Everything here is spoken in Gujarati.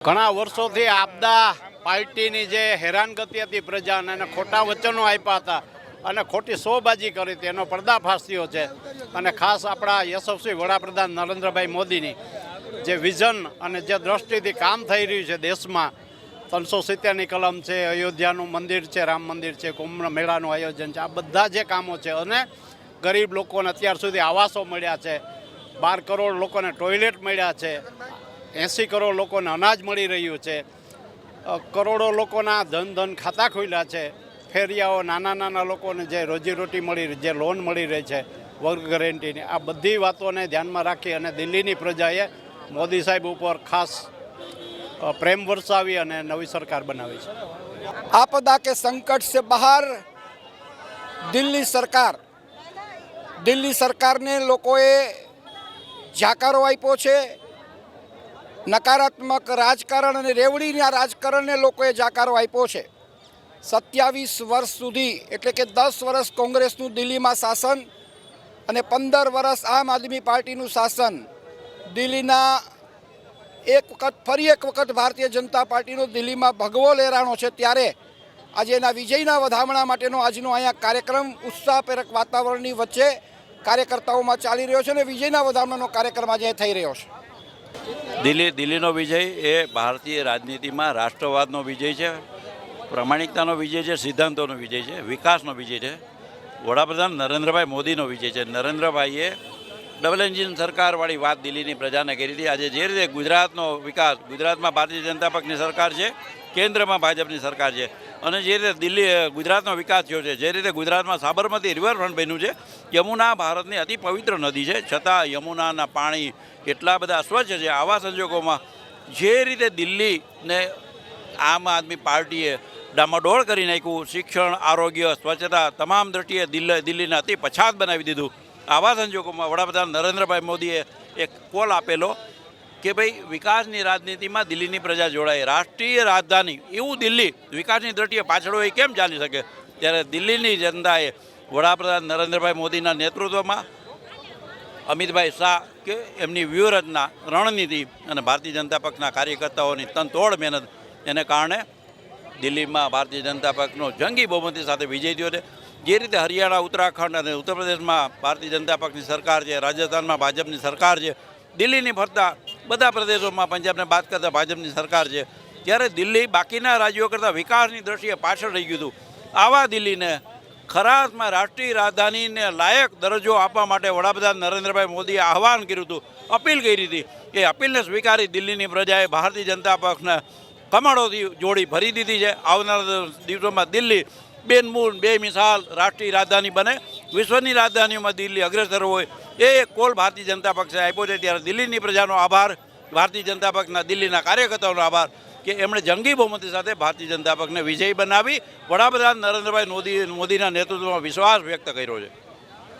ઘણા વર્ષોથી આપદા પાર્ટીની જે હેરાનગતિ હતી પ્રજાને અને ખોટા વચનો આપ્યા હતા અને ખોટી શોબાજી કરી હતી, એનો પર્દાફાશ થયો છે. અને ખાસ આપણા યશસ્વી વડાપ્રધાન નરેન્દ્રભાઈ મોદીની જે વિઝન અને જે દ્રષ્ટિથી કામ થઈ રહ્યું છે દેશમાં, ત્રણસો સિત્તેરની કલમ છે, અયોધ્યાનું મંદિર છે, રામ મંદિર છે, કુંભ મેળાનું આયોજન છે, આ બધા જે કામો છે અને ગરીબ લોકોને અત્યાર સુધી આવાસો મળ્યા છે, બાર કરોડ લોકોને ટોયલેટ મળ્યા છે એંસી કરોડ લોકોને અનાજ મળી રહ્યું છે. કરોડો લોકોના ધન ધન ખાતા ખુલ્યા છે. ફેરિયાઓ નાના નાના લોકોને જે રોજીરોટી મળી જે લોન મળી રહી છે વર્ક ગેરંટીની, આ બધી વાતોને ધ્યાનમાં રાખી અને દિલ્હીની પ્રજાએ મોદી સાહેબ ઉપર ખાસ પ્રેમ વરસાવી અને નવી સરકાર બનાવી છે. આપદા કે સંકટ છે બહાર, દિલ્હી સરકાર. દિલ્હી સરકારને લોકોએ જાકારો આપ્યો છે. નકારાત્મક રાજકારણ અને રેવડીના રાજકારણને લોકોએ જાકારો આપ્યો છે. સત્યાવીસ વર્ષ સુધી, એટલે કે દસ વર્ષ કોંગ્રેસનું દિલ્હીમાં શાસન અને પંદર વર્ષ આમ આદમી પાર્ટીનું શાસન, દિલ્હીના એક વખત, ફરી એક વખત ભારતીય જનતા પાર્ટીનો દિલ્હીમાં ભગવો લહેરાણો છે. ત્યારે આજે એના વિજયના વધામણા માટેનો આજનો અહીંયા કાર્યક્રમ ઉત્સાહપ્રેરક વાતાવરણની વચ્ચે કાર્યકર્તાઓમાં ચાલી રહ્યો છે અને વિજયના વધામણાનો કાર્યક્રમ આજે થઈ રહ્યો છે. દિલ્હી, દિલ્હીનો વિજય એ ભારતીય રાજનીતિમાં રાષ્ટ્રવાદનો વિજય છે, પ્રામાણિકતાનો વિજય છે, સિદ્ધાંતોનો વિજય છે, વિકાસનો વિજય છે. વડાપ્રધાન નરેન્દ્રભાઈ મોદીનો વિજય છે. નરેન્દ્રભાઈએ ડબલ એન્જિન સરકારવાળી વાત દિલ્હીની પ્રજાને કરી હતી. આજે જે રીતે ગુજરાતનો વિકાસ, ગુજરાતમાં ભારતીય જનતા પક્ષની સરકાર છે, કેન્દ્રમાં ભાજપની સરકાર છે, અને જે રીતે દિલ્હી ગુજરાતનો વિકાસ થયો છે, જે રીતે ગુજરાતમાં સાબરમતી રિવરફ્રન્ટ બન્યું છે, યમુના ભારતની અતિ પવિત્ર નદી છે, છતાં યમુનાના પાણી એટલા બધા સ્વચ્છ છે, આવા સંજોગોમાં જે રીતે દિલ્હીને આમ આદમી પાર્ટીએ ડામાડોળ કરી નાખ્યું, શિક્ષણ, આરોગ્ય, સ્વચ્છતા, તમામ દ્રષ્ટિએ દિલ્હી, દિલ્હીને અતિ પછાત બનાવી દીધું આવા સંજોગોમાં વડાપ્રધાન નરેન્દ્રભાઈ મોદીએ એક કોલ આપેલો કે ભાઈ, વિકાસની રાજનીતિમાં દિલ્હીની પ્રજા જોડાય, રાષ્ટ્રીય રાજધાની, એવું દિલ્હી, વિકાસની દ્રષ્ટિએ પાછળ હોય કેમ ચાલી શકે? ત્યારે દિલ્હીની જનતાએ વડાપ્રધાન નરેન્દ્રભાઈ મોદીના નેતૃત્વમાં અમિતભાઈ શાહ કે એમની વ્યૂહરચના, રણનીતિ અને ભારતીય જનતા પક્ષના કાર્યકર્તાઓની તનતોડ મહેનત એને કારણે દિલ્હીમાં ભારતીય જનતા પક્ષનો જંગી બહુમતી સાથે વિજય થયો છે. જે રીતે હરિયાણા, ઉત્તરાખંડ અને ઉત્તર પ્રદેશમાં ભારતીય જનતા પક્ષની સરકાર છે, રાજસ્થાનમાં ભાજપની સરકાર છે, દિલ્હીની ફરતા બધા પ્રદેશોમાં પંજાબને બાદ કરતાં ભાજપની સરકાર છે. ત્યારે દિલ્હી બાકીના રાજ્યો કરતાં વિકાસની દ્રષ્ટિએ પાછળ રહી ગયું હતું, આવા દિલ્હીને ખરા રાષ્ટ્રીય રાજધાનીને લાયક દરજ્જો આપવા માટે વડાપ્રધાન નરેન્દ્રભાઈ મોદીએ આહવાન કર્યું હતું, અપીલ કરી હતી એ અપીલને સ્વીકારી દિલ્હીની પ્રજાએ ભારતીય જનતા પક્ષને કમાડોથી જોડી ભરી દીધી છે. આવનારા દિવસોમાં દિલ્હી બેનમૂન બે મિસાલ રાષ્ટ્રીય રાજધાની બને. વિશ્વની રાજધાનીઓમાં દિલ્હી અગ્રેસર હોય. એ કોલ ભારતીય જનતા પક્ષે આપ્યો છે. ત્યારે દિલ્હીની પ્રજાનો આભાર, ભારતીય જનતા પક્ષના દિલ્હીના કાર્યકર્તાઓનો આભાર કે એમણે જંગી બહુમતી સાથે ભારતીય જનતા પક્ષને વિજયી બનાવી. વડાપ્રધાન નરેન્દ્રભાઈ મોદી, મોદીના નેતૃત્વમાં વિશ્વાસ વ્યક્ત કર્યો છે.